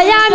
Miami.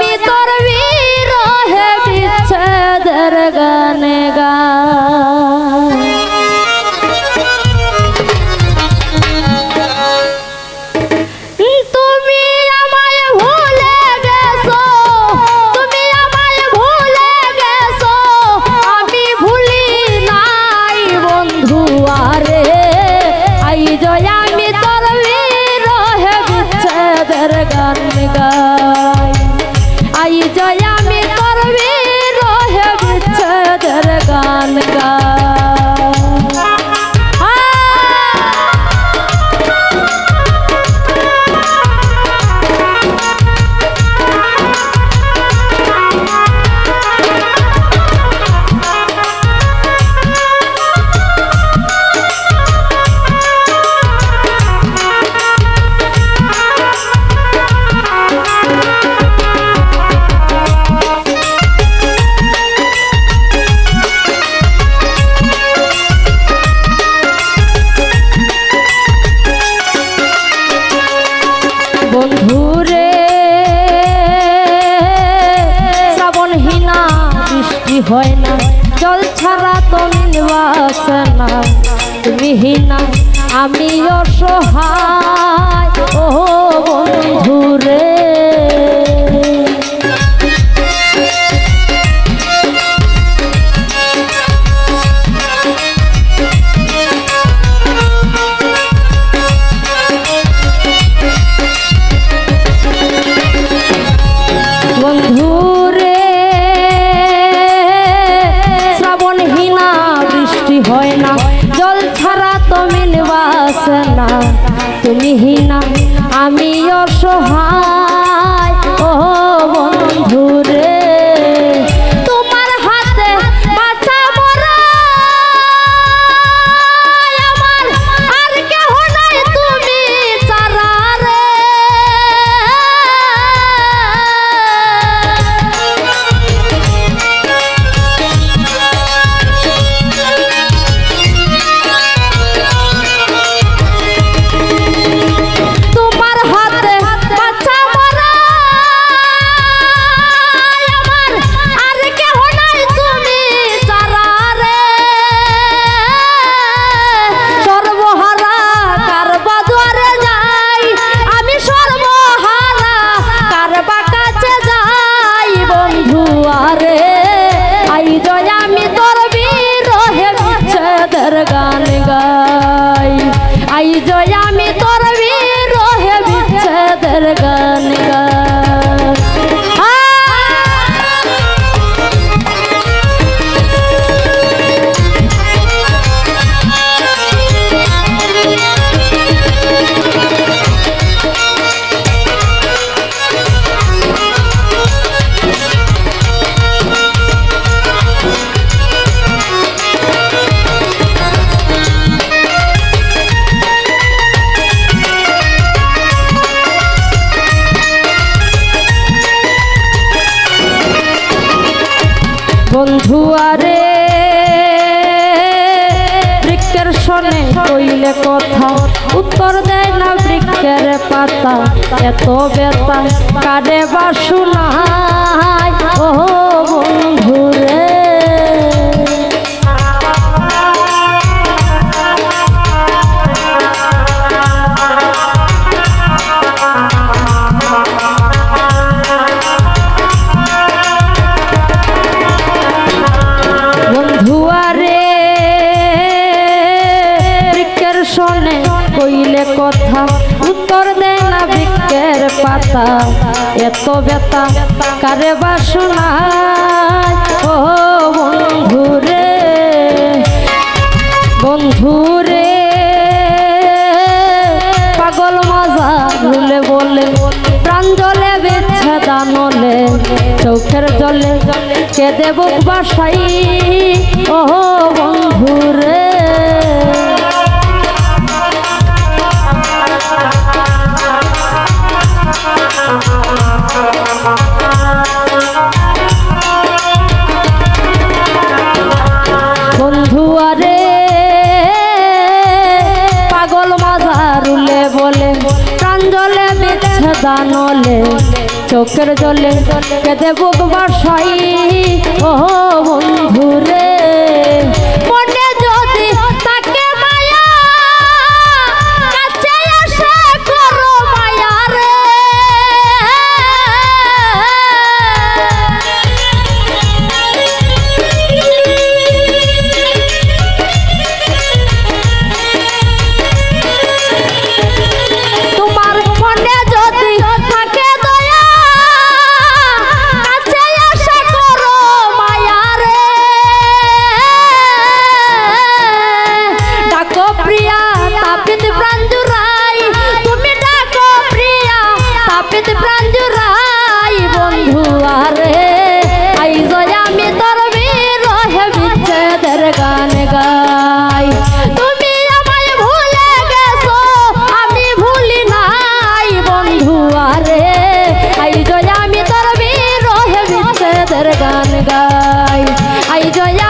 সৃষ্টি হয় না। জল ছাড়া তো না বিহীনা আমি অসহায়। ও বন্ধুরে। বন্ধু আরে, বৃক্ষের শোনে কইলে কথা, উত্তর দেয় না বৃক্ষের পাতা। এত বেতা কারে বা শুনায়। এত ব্যথা, কারে বাসনা ও বন্ধু রে পাগল মাজা ভুলে বলে, প্রাণ জলে বেছে দানলে, চোখের জলে কেঁদে বুক বাসাই। ও বন্ধুরে বিচ্ছেদানলে চোখের জলে কেঁদে বুক বাসাই ও বন্ধু তোর গান গাই আই জয়া